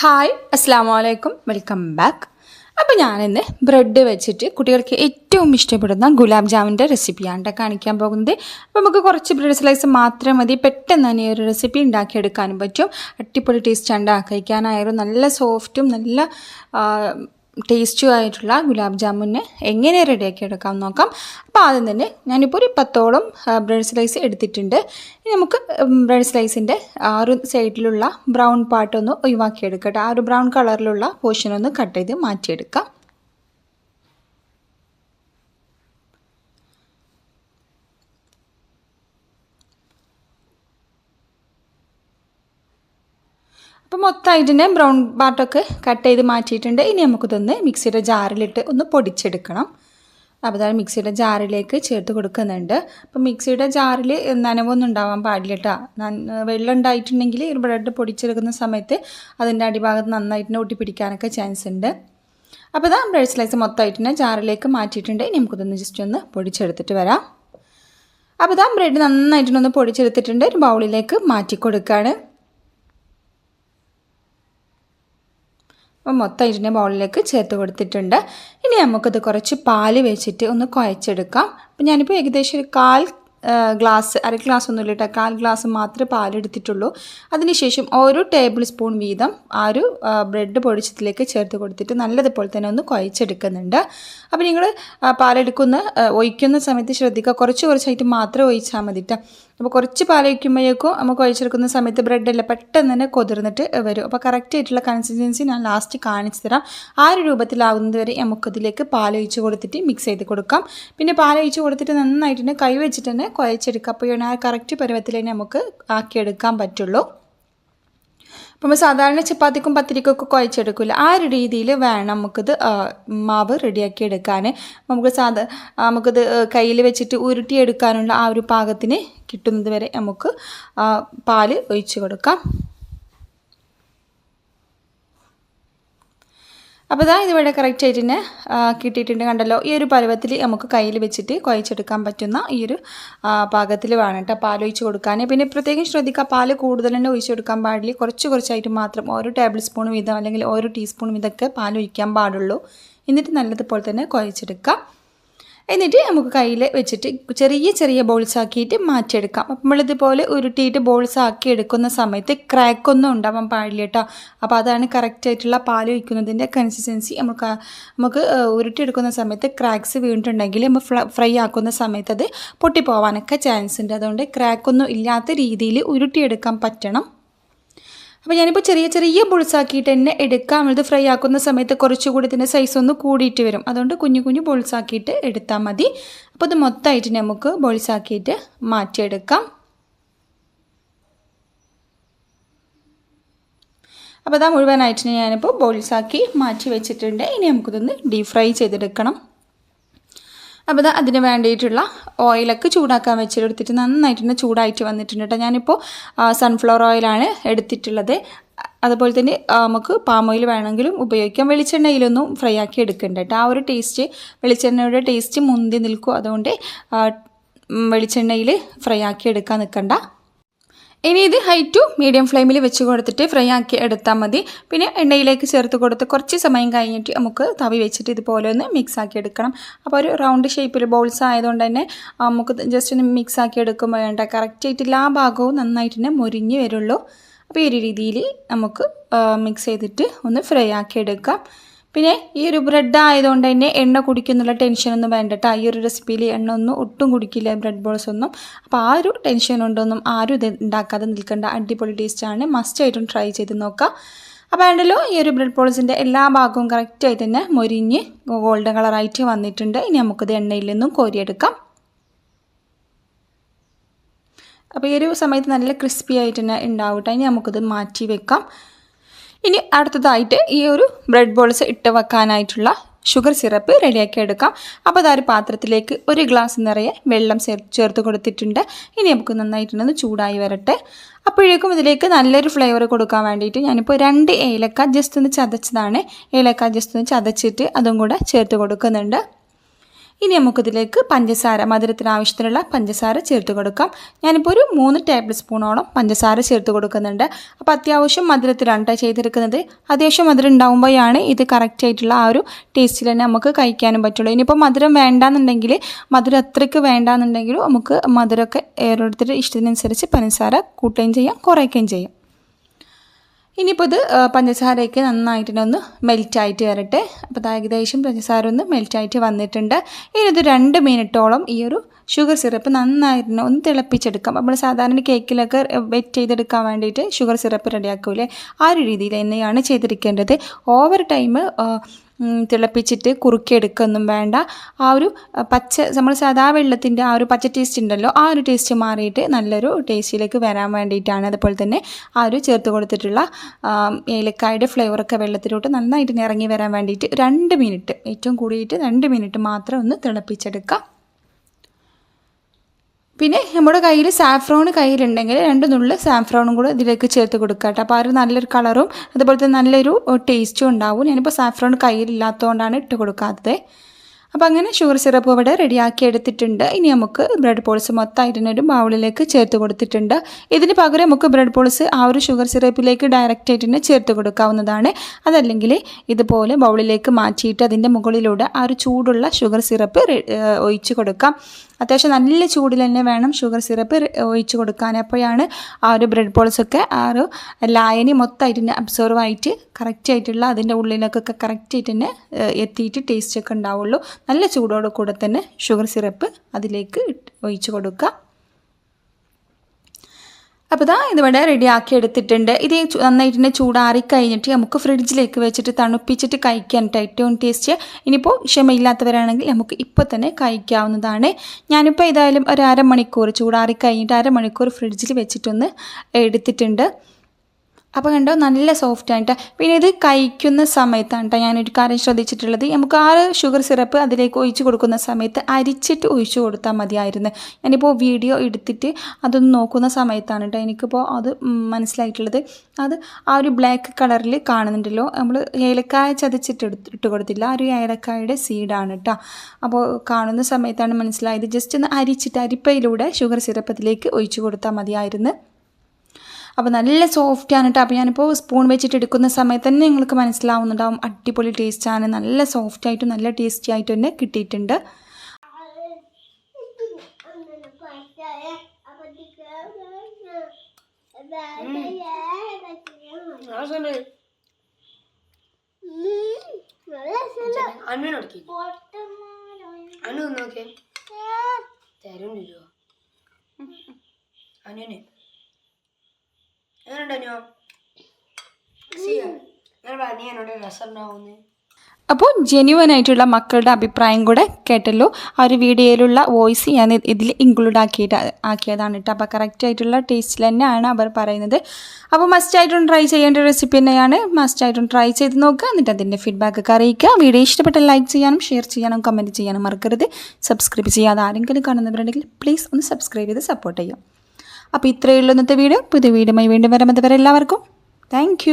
Hi അസ്സാം വലൈക്കും welcome back അപ്പോൾ ഞാനിന്ന് ബ്രെഡ് വെച്ചിട്ട് കുട്ടികൾക്ക് ഏറ്റവും ഇഷ്ടപ്പെടുന്ന ഗുലാബ് ജാമിന്റെ റെസിപ്പിയാണ് കാണിക്കാൻ പോകുന്നത്. അപ്പോൾ നമുക്ക് കുറച്ച് ബ്രെഡ് സ്ലൈസ് മാത്രം മതി. പെട്ടെന്ന് തന്നെ ഒരു റെസിപ്പി ഉണ്ടാക്കിയെടുക്കാനും പറ്റും. അടിപൊളി ടേസ്റ്റ് ഉണ്ടാക്കിക്കാനായാലും നല്ല സോഫ്റ്റും നല്ല ആ, ടേസ്റ്റും ആയിട്ടുള്ള ഗുലാബ് ജാമുന് എങ്ങനെ റെഡിയാക്കി എടുക്കാമെന്ന് നോക്കാം. അപ്പോൾ ആദ്യം തന്നെ ഞാനിപ്പോൾ ഒരു പത്തോളം ബ്രെഡ് സ്ലൈസ് എടുത്തിട്ടുണ്ട്. ഇനി നമുക്ക് ബ്രെഡ് സ്ലൈസിന്റെ ആ ഒരു സൈഡിലുള്ള ബ്രൗൺ പാർട്ടൊന്ന് ഒഴിവാക്കി എടുക്കട്ടെ ആ ഒരു ബ്രൗൺ കളറിലുള്ള പോർഷൻ ഒന്ന് കട്ട് ചെയ്ത് മാറ്റിയെടുക്കാം. അപ്പോൾ തന്നെ ബ്രൗൺ പാർട്ടൊക്കെ കട്ട് ചെയ്ത് മാറ്റിയിട്ടുണ്ട്. ഇനി നമുക്കിതൊന്ന് മിക്സിയുടെ ജാറിലിട്ട് ഒന്ന് പൊടിച്ചെടുക്കണം. അപ്പോൾ അതാണ് മിക്സിയുടെ ജാറിലേക്ക് ചേർത്ത് കൊടുക്കുന്നുണ്ട്. അപ്പോൾ മിക്സിയുടെ ജാറിൽ നനവൊന്നും ഉണ്ടാവാൻ പാടില്ല കേട്ടോ വെള്ളം ഉണ്ടായിട്ടുണ്ടെങ്കിൽ ബ്രെഡ് പൊടിച്ചെടുക്കുന്ന സമയത്ത് അതിന്റെ അടിഭാഗത്ത് നന്നായിട്ട് തന്നെ ഒട്ടിപ്പിടിക്കാനൊക്കെ ചാൻസ് ഉണ്ട്. അപ്പോൾ ഇതാ ബ്രെഡ് സ്ലൈസ് മൊത്തമായിട്ട് ജാറിലേക്ക് മാറ്റിയിട്ടുണ്ട്. ഇനി നമുക്കിതൊന്ന് ജസ്റ്റ് ഒന്ന് പൊടിച്ചെടുത്തിട്ട് വരാം. അപ്പോൾ ഇതാ ബ്രെഡ് നന്നായിട്ടൊന്ന് പൊടിച്ചെടുത്തിട്ടുണ്ട്. ഒരു ബൗളിലേക്ക് മാറ്റി കൊടുക്കുകയാണ് മൊത്തം ഇതിന്റെ ബൗളിലേക്ക് ചേർത്ത് കൊടുത്തിട്ടുണ്ട്. ഇനി നമുക്കത് കുറച്ച് പാൽ വെച്ചിട്ട് ഒന്ന് കുഴച്ചെടുക്കാം. അപ്പം ഞാനിപ്പോൾ ഏകദേശം ഒരു കാൽ ഗ്ലാസ് അര ഗ്ലാസ് ഒന്നും ഇല്ല കാൽ ഗ്ലാസ് മാത്രമേ പാലെടുത്തിട്ടുള്ളൂ അതിനുശേഷം ഓരോ ടേബിൾ സ്പൂൺ വീതം ആ ഒരു ബ്രെഡ് പൊടിച്ചതിലേക്ക് ചേർത്ത് കൊടുത്തിട്ട് നല്ലതുപോലെ തന്നെ ഒന്ന് കുഴച്ചെടുക്കുന്നുണ്ട്. അപ്പോൾ നിങ്ങൾ പാലെടുക്കുന്ന ഒഴിക്കുന്ന സമയത്ത് ശ്രദ്ധിക്കുക. കുറച്ച് കുറച്ചായിട്ട് മാത്രം ഒഴിച്ചാൽ മതി. അപ്പോൾ കുറച്ച് പാൽ വയ്ക്കുമ്പോഴേക്കും നമുക്ക് ഒഴിച്ചെടുക്കുന്ന സമയത്ത് ബ്രെഡെല്ലാം പെട്ടെന്ന് തന്നെ കൊതിർന്നിട്ട് വരും. അപ്പോൾ കറക്റ്റ് ആയിട്ടുള്ള കൺസിസ്റ്റൻസി ഞാൻ ലാസ്റ്റ് കാണിച്ചു തരാം. ആ ഒരു രൂപത്തിലാവുന്നത് വരെ നമുക്കതിലേക്ക് പാൽ ഒഴിച്ച് കൊടുത്തിട്ട് മിക്സ് ചെയ്ത് കൊടുക്കാം. പിന്നെ പാൽ ഒഴിച്ച് കൊടുത്തിട്ട് നന്നായിട്ട് തന്നെ കൈ വെച്ചിട്ട് തന്നെ കുഴച്ചെടുക്കുക അപ്പോൾ ആ കറക്റ്റ് പരുവത്തിൽ തന്നെ നമുക്ക് ആക്കിയെടുക്കാൻ പറ്റുള്ളൂ. നമ്മൾ സാധാരണ ചപ്പാത്തിക്കും പത്തിരിക്കൊക്കെ കുഴച്ചെടുക്കില്ല ആ ഒരു രീതിയിൽ വേണം നമുക്കിത് മാവ് റെഡിയാക്കി എടുക്കാൻ നമുക്ക് സാധാ നമുക്കിത് കയ്യിൽ വെച്ചിട്ട് ഉരുട്ടിയെടുക്കാനുള്ള ആ ഒരു പാകത്തിന് കിട്ടുന്നത് വരെ നമുക്ക് പാൽ ഒഴിച്ച് കൊടുക്കാം. അപ്പോൾ ഇതാ ഇതിവിടെ കറക്റ്റ് ആയിട്ട് തന്നെ കിട്ടിയിട്ടുണ്ട് കണ്ടല്ലോ. ഈ ഒരു പരുവത്തിൽ നമുക്ക് കയ്യിൽ വെച്ചിട്ട് കുഴച്ചെടുക്കാൻ പറ്റുന്ന ഈ ഒരു പാകത്തിൽ വേണം കേട്ടോ പാൽ ഒഴിച്ച് കൊടുക്കാൻ. പിന്നെ പ്രത്യേകം ശ്രദ്ധിക്കുക പാൽ കൂടുതൽ തന്നെ ഒഴിച്ച് കൊടുക്കാൻ പാടില്ല. കുറച്ച് കുറച്ചായിട്ട് മാത്രം ഓരോ ടേബിൾ സ്പൂൺ വീതം അല്ലെങ്കിൽ ഓരോ ടീസ്പൂൺ വീതമൊക്കെ പാൽ ഒഴിക്കാൻ പാടുള്ളൂ. എന്നിട്ട് നല്ലതുപോലെ തന്നെ കുഴച്ചെടുക്കുക. എന്നിട്ട് നമുക്ക് കയ്യിൽ വെച്ചിട്ട് ചെറിയ ചെറിയ ബോൾസ് ആക്കിയിട്ട് മാറ്റിയെടുക്കാം. അപ്പം നമ്മളിതുപോലെ ഉരുട്ടിയിട്ട് ബോൾസ് ആക്കി എടുക്കുന്ന സമയത്ത് ക്രാക്കൊന്നും ഉണ്ടാവാൻ പാടില്ല കേട്ടോ. അപ്പോൾ അതാണ് കറക്റ്റ് ആയിട്ടുള്ള പാൽ ഒഴിക്കുന്നതിന്റെ കൺസിസ്റ്റൻസി നമുക്ക് നമുക്ക് ഉരുട്ടിയെടുക്കുന്ന സമയത്ത് ക്രാക്സ് വീണിട്ടുണ്ടെങ്കിൽ നമ്മൾ ഫ്രൈ ആക്കുന്ന സമയത്ത് അത് പൊട്ടിപ്പോവാനൊക്കെ ചാൻസ് ഉണ്ട്. അതുകൊണ്ട് ക്രാക്കൊന്നും ഇല്ലാത്ത രീതിയിൽ ഉരുട്ടിയെടുക്കാൻ പറ്റണം. അപ്പോൾ ഞാനിപ്പോൾ ചെറിയ ചെറിയ ബോൾസാക്കിയിട്ട് തന്നെ എടുക്കാം ഇത് ഫ്രൈ ആക്കുന്ന സമയത്ത് കുറച്ചുകൂടി ഇതിന്റെ സൈസ് ഒന്ന് കൂടിയിട്ട് വരും. അതുകൊണ്ട് കുഞ്ഞു കുഞ്ഞു ബോൾസാക്കിയിട്ട് എടുത്താൽ മതി. അപ്പോൾ ഇത് മൊത്തമായിട്ട് നമുക്ക് ബോൾസാക്കിയിട്ട് മാറ്റിയെടുക്കാം. അപ്പോൾ അതാ മുഴുവനായിട്ട് ഞാനിപ്പോൾ ബോൾസാക്കി മാറ്റി വെച്ചിട്ടുണ്ട്. ഇനി നമുക്കിതൊന്ന് ഡീപ് ഫ്രൈ ചെയ്തെടുക്കണം. അപ്പോൾ ദാ അതിന് വേണ്ടിയിട്ടുള്ള ഓയിലൊക്കെ ചൂടാക്കാൻ വെച്ചെടുത്തിട്ട് നന്നായിട്ട് തന്നെ ചൂടായിട്ട് വന്നിട്ടുണ്ട് കേട്ടോ. ഞാനിപ്പോൾ സൺഫ്ലവർ ഓയിലാണ് എടുത്തിട്ടുള്ളത്. അതുപോലെ തന്നെ നമുക്ക് പാം ഓയിൽ വേണമെങ്കിലും ഉപയോഗിക്കാം. വെളിച്ചെണ്ണയിലൊന്നും ഫ്രൈ ആക്കി എടുക്കണ്ട കേട്ടോ. ആ ഒരു ടേസ്റ്റ് വെളിച്ചെണ്ണയുടെ ടേസ്റ്റ് മുന്തി നിൽക്കും. അതുകൊണ്ട് വെളിച്ചെണ്ണയിൽ ഫ്രൈ ആക്കി എടുക്കാൻ നിൽക്കണ്ട ഇനി ഇത് ഹൈ ടു മീഡിയം ഫ്ലെയിമിൽ വെച്ച് കൊടുത്തിട്ട് ഫ്രൈ ആക്കി എടുത്താൽ മതി. പിന്നെ എണ്ണയിലേക്ക് ചേർത്ത് കൊടുത്ത് കുറച്ച് സമയം കഴിഞ്ഞിട്ട് നമുക്ക് തവി വെച്ചിട്ട് ഇതുപോലെ ഒന്ന് മിക്സ് ആക്കി എടുക്കണം. അപ്പോൾ ഒരു റൗണ്ട് ഷേപ്പിൽ ബോൾസ് ആയതുകൊണ്ട് തന്നെ നമുക്ക് ജസ്റ്റ് ഒന്ന് മിക്സ് ആക്കി എടുക്കുമ്പോൾ വേണ്ട. കറക്റ്റ് ആയിട്ട് എല്ലാ ഭാഗവും നന്നായിട്ട് തന്നെ മുരിഞ്ഞ് വരുള്ളൂ. അപ്പോൾ ഈ ഒരു രീതിയിൽ നമുക്ക് മിക്സ് ചെയ്തിട്ട് ഒന്ന് ഫ്രൈ ആക്കി എടുക്കാം. പിന്നെ ഈ ഒരു ബ്രെഡ് ആയതുകൊണ്ട് തന്നെ എണ്ണ കുടിക്കുന്നുള്ള ടെൻഷനൊന്നും വേണ്ട കേട്ടോ ഈ ഒരു റെസിപ്പിയിൽ എണ്ണ ഒന്നും ഒട്ടും കുടിക്കില്ല ബ്രെഡ് ബോൾസ് ഒന്നും. അപ്പോൾ ആ ഒരു ടെൻഷൻ ഉണ്ടൊന്നും ആരും ഇത് ഉണ്ടാക്കാതെ നിൽക്കേണ്ട. അടിപൊളി ടേസ്റ്റാണ് മസ്റ്റായിട്ടും ട്രൈ ചെയ്ത് നോക്കാം. അപ്പോൾ ഉണ്ടല്ലോ ഈ ഒരു ബ്രെഡ് ബോൾസിന്റെ എല്ലാ ഭാഗവും കറക്റ്റായിട്ട് തന്നെ മൊരിഞ്ഞ് ഗോൾഡൻ കളറായിട്ട് വന്നിട്ടുണ്ട്. ഇനി നമുക്കിത് എണ്ണയിൽ നിന്നും കോരിയെടുക്കാം. അപ്പോൾ ഈ ഒരു സമയത്ത് നല്ല ക്രിസ്പി ആയിട്ട് തന്നെ ഉണ്ടാവും കേട്ടോ ഇനി നമുക്കിത് മാറ്റി വെക്കാം. ഇനി അടുത്തതായിട്ട് ഈ ഒരു ബ്രെഡ് ബോൾസ് ഇട്ട് വെക്കാനായിട്ടുള്ള ഷുഗർ സിറപ്പ് റെഡിയാക്കി എടുക്കാം. അപ്പോൾ അതൊരു പാത്രത്തിലേക്ക് ഒരു ഗ്ലാസ് നിറയെ വെള്ളം ചേർ ചേർത്ത് കൊടുത്തിട്ടുണ്ട്. ഇനി നമുക്ക് നന്നായിട്ടുണ്ടെന്ന് ചൂടായി വരട്ടെ. അപ്പോഴേക്കും ഇതിലേക്ക് നല്ലൊരു ഫ്ലേവർ കൊടുക്കാൻ വേണ്ടിയിട്ട് ഞാനിപ്പോൾ രണ്ട് ഏലക്ക ജസ്റ്റ് ഒന്ന് ചതച്ചതാണ്. ഏലക്ക ജസ്റ്റ് ഒന്ന് ചതച്ചിട്ട് അതും കൂടെ ചേർത്ത് കൊടുക്കുന്നുണ്ട്. ഇനി നമുക്കിതിലേക്ക് പഞ്ചസാര മധുരത്തിന് ആവശ്യത്തിനുള്ള പഞ്ചസാര ചേർത്ത് കൊടുക്കാം. ഞാനിപ്പോൾ ഒരു മൂന്ന് ടേബിൾ സ്പൂണോളം പഞ്ചസാര ചേർത്ത് കൊടുക്കുന്നുണ്ട്. അപ്പോൾ അത്യാവശ്യം മധുരത്തിലാണ് കേട്ടോ ചെയ്തെടുക്കുന്നത് അത്യാവശ്യം മധുരം ഉണ്ടാകുമ്പോഴാണ് ഇത് കറക്റ്റ് ആയിട്ടുള്ള ആ ഒരു ടേസ്റ്റിൽ തന്നെ നമുക്ക് കഴിക്കാനും പറ്റുള്ളൂ. ഇനിയിപ്പോൾ മധുരം വേണ്ടാന്നുണ്ടെങ്കിൽ മധുരം അത്രയ്ക്ക് വേണ്ടാന്നുണ്ടെങ്കിലും നമുക്ക് മധുരമൊക്കെ ഓരോരുത്തരുടെ ഇഷ്ടത്തിനനുസരിച്ച് പഞ്ചസാര കൂട്ടുകയും ചെയ്യാം കുറയ്ക്കുകയും ചെയ്യാം. ഇനിയിപ്പോൾ ഇത് പഞ്ചസാരയൊക്കെ നന്നായിട്ട് ഒന്ന് മെൽറ്റായിട്ട് വരട്ടെ. അപ്പോൾ ഏകദേശം പഞ്ചസാര ഒന്ന് മെൽറ്റായിട്ട് വന്നിട്ടുണ്ട്. ഇനി ഇത് രണ്ട് മിനിറ്റോളം ഈ ഒരു ഷുഗർ സിറപ്പ് നന്നായിട്ട് ഒന്ന് തിളപ്പിച്ചെടുക്കാം. നമ്മൾ സാധാരണ കേക്കിലൊക്കെ വെറ്റ് ചെയ്തെടുക്കാൻ വേണ്ടിയിട്ട് ഷുഗർ സിറപ്പ് റെഡിയാക്കൂലേ? ആ ഒരു രീതിയിൽ തന്നെയാണ് ചെയ്തിരിക്കേണ്ടത്. ഓവർ ടൈം തിളപ്പിച്ചിട്ട് കുറുക്കിയെടുക്കൊന്നും വേണ്ട. ആ ഒരു പച്ച നമ്മൾ സാധാ വെള്ളത്തിന്റെ ആ ഒരു പച്ച ടേസ്റ്റ് ഉണ്ടല്ലോ ആ ഒരു ടേസ്റ്റ് മാറിയിട്ട് നല്ലൊരു ടേസ്റ്റിലേക്ക് വരാൻ വേണ്ടിയിട്ടാണ് അതുപോലെ തന്നെ ആ ഒരു ചേർത്ത് കൊടുത്തിട്ടുള്ള ഏലക്കായുടെ ഫ്ലേവറൊക്കെ വെള്ളത്തിലോട്ട് നന്നായിട്ട് ഇറങ്ങി വരാൻ വേണ്ടിയിട്ട് രണ്ട് മിനിറ്റ് ഏറ്റവും കൂടിയിട്ട് രണ്ട് മിനിറ്റ് മാത്രം ഒന്ന് തിളപ്പിച്ചെടുക്കാം. പിന്നെ നമ്മുടെ കയ്യിൽ സാഫ്രോൺ കയ്യിലുണ്ടെങ്കിൽ രണ്ട് നുള്ള് സാഫ്രോണും കൂടെ ഇതിലേക്ക് ചേർത്ത് കൊടുക്കുക കേട്ടോ. അപ്പോൾ ആ ഒരു നല്ലൊരു കളറും അതുപോലെ തന്നെ നല്ലൊരു ടേസ്റ്റും ഉണ്ടാവും. ഞാനിപ്പോൾ സാഫ്രോൺ കയ്യിലില്ലാത്തതുകൊണ്ടാണ് ഇട്ട് കൊടുക്കാത്തത്. അപ്പോൾ അങ്ങനെ ഷുഗർ സിറപ്പ് ഇവിടെ റെഡിയാക്കി എടുത്തിട്ടുണ്ട്. ഇനി നമുക്ക് ബ്രെഡ് പോൾസ് മൊത്തമായിട്ട് തന്നെ ഒരു ബൗളിലേക്ക് ചേർത്ത് കൊടുത്തിട്ടുണ്ട്. ഇതിന് പകരം നമുക്ക് ബ്രെഡ് പോൾസ് ആ ഒരു ഷുഗർ സിറപ്പിലേക്ക് ഡയറക്റ്റ് ആയിട്ട് തന്നെ ചേർത്ത് കൊടുക്കാവുന്നതാണ്. അതല്ലെങ്കിൽ ഇതുപോലെ ബൗളിലേക്ക് മാറ്റിയിട്ട് അതിന്റെ മുകളിലൂടെ ആ ഒരു ചൂടുള്ള ഷുഗർ സിറപ്പ് ഒഴിച്ചു കൊടുക്കാം. അത്യാവശ്യം നല്ല ചൂടിൽ തന്നെ വേണം ഷുഗർ സിറപ്പ് ഒഴിച്ച് കൊടുക്കാൻ. അപ്പോഴാണ് ആ ഒരു ബ്രെഡ് ബോൾസൊക്കെ ആ ഒരു ലായനി മൊത്തമായിട്ട് അബ്സോർവ് ആയിട്ട് കറക്റ്റ് ആയിട്ടുള്ള അതിന്റെ ഉള്ളിലേക്കൊക്കെ കറക്റ്റ് ആയിട്ട് തന്നെ എത്തിയിട്ട് ടേസ്റ്റ് ഒക്കെ ഉണ്ടാവുള്ളൂ. നല്ല ചൂടോട് കൂടെ തന്നെ ഷുഗർ സിറപ്പ് അതിലേക്ക് ഒഴിച്ച് കൊടുക്കുക. അപ്പോൾ ഇതാ ഇതിവിടെ റെഡിയാക്കി എടുത്തിട്ടുണ്ട്. ഇത് നന്നായിട്ട് തന്നെ ചൂടാറി കഴിഞ്ഞിട്ട് നമുക്ക് ഫ്രിഡ്ജിലേക്ക് വെച്ചിട്ട് തണുപ്പിച്ചിട്ട് കഴിക്കാനായിട്ട് ഏറ്റവും ടേസ്റ്റ് ഇനിയിപ്പോൾ ക്ഷമയില്ലാത്തവരാണെങ്കിൽ നമുക്ക് ഇപ്പോൾ തന്നെ കഴിക്കാവുന്നതാണ്. ഞാനിപ്പോൾ ഏതായാലും ഒരു അരമണിക്കൂർ ചൂടാറി കഴിഞ്ഞിട്ട് അരമണിക്കൂർ ഫ്രിഡ്ജിൽ വെച്ചിട്ടൊന്ന് എടുത്തിട്ടുണ്ട്. അപ്പോൾ കണ്ടോ നല്ല സോഫ്റ്റ് ആയിട്ട് പിന്നെ ഇത് കഴിക്കുന്ന സമയത്താണ് കേട്ടോ ഞാനൊരു കാര്യം ശ്രദ്ധിച്ചിട്ടുള്ളത്. നമുക്ക് ആ ഷുഗർ സിറപ്പ് അതിലേക്ക് ഒഴിച്ച് കൊടുക്കുന്ന സമയത്ത് അരിച്ചിട്ട് ഒഴിച്ച് കൊടുത്താൽ മതിയായിരുന്നു. ഞാനിപ്പോൾ വീഡിയോ എടുത്തിട്ട് അതൊന്ന് നോക്കുന്ന സമയത്താണ് കേട്ടോ എനിക്കിപ്പോൾ അത് മനസ്സിലായിട്ടുള്ളത്. അത് ആ ഒരു ബ്ലാക്ക് കളറിൽ കാണുന്നുണ്ടല്ലോ. നമ്മൾ ഏലക്കായ ചതച്ചിട്ട് ഇട്ട് കൊടുത്തില്ല. ആ ഒരു ഏലക്കായുടെ സീഡാണ് കേട്ടോ അപ്പോൾ കാണുന്ന സമയത്താണ് മനസ്സിലായത്. ജസ്റ്റ് ഒന്ന് അരിച്ചിട്ട് അരിപ്പയിലൂടെ ഷുഗർ സിറപ്പത്തിലേക്ക് ഒഴിച്ച് കൊടുത്താൽ മതിയായിരുന്നു. അപ്പോൾ നല്ല സോഫ്റ്റ് ആണ് കേട്ടോ അപ്പോൾ ഞാനിപ്പോൾ സ്പൂൺ വെച്ചിട്ട് എടുക്കുന്ന സമയത്ത് തന്നെ നിങ്ങൾക്ക് മനസ്സിലാവുന്നുണ്ടാവും അടിപൊളി ടേസ്റ്റാണ് നല്ല സോഫ്റ്റ് ആയിട്ടും നല്ല ടേസ്റ്റി ആയിട്ട് തന്നെ കിട്ടിയിട്ടുണ്ട് അണ്ണനോടക്കി അണ്ണു നോക്കേ അനിയന് ഞാൻ അപ്പോൾ ജെന്യുവൻ ആയിട്ടുള്ള മക്കളുടെ അഭിപ്രായം കൂടെ കേട്ടല്ലോ. ആ ഒരു വീഡിയോയിലുള്ള വോയിസ് ഞാൻ ഇതിൽ ഇൻക്ലൂഡ് ആക്കിയിട്ട് ആക്കിയതാണ് കേട്ടോ. അപ്പോൾ കറക്റ്റ് ആയിട്ടുള്ള ടേസ്റ്റിൽ തന്നെയാണ് അവർ പറയുന്നത്. അപ്പോൾ മസ്റ്റ് ആയിട്ടൊന്ന് ട്രൈ ചെയ്യേണ്ട റെസിപ്പി തന്നെയാണ്. മസ്റ്റ് ആയിട്ടൊന്ന് ട്രൈ ചെയ്ത് നോക്കുക. എന്നിട്ട് അതിന്റെ ഫീഡ്ബാക്ക് ഒക്കെ അറിയിക്കുക. വീഡിയോ ഇഷ്ടപ്പെട്ട ലൈക്ക് ചെയ്യാനും ഷെയർ ചെയ്യാനും കമന്റ് ചെയ്യാനും മറക്കരുത്. സബ്സ്ക്രൈബ് ചെയ്യാതെ ആരെങ്കിലും കാണുന്നവരുണ്ടെങ്കിൽ പ്ലീസ് ഒന്ന് സബ്സ്ക്രൈബ് ചെയ്ത് സപ്പോർട്ട് ചെയ്യാം അപ്പോൾ ഇത്രയേ ഉള്ളൂ ഇന്നത്തെ വീഡിയോ. പുതിയ വീഡിയോയുമായി വീണ്ടും വരാമെന്ന് പറയാം എല്ലാവർക്കും താങ്ക്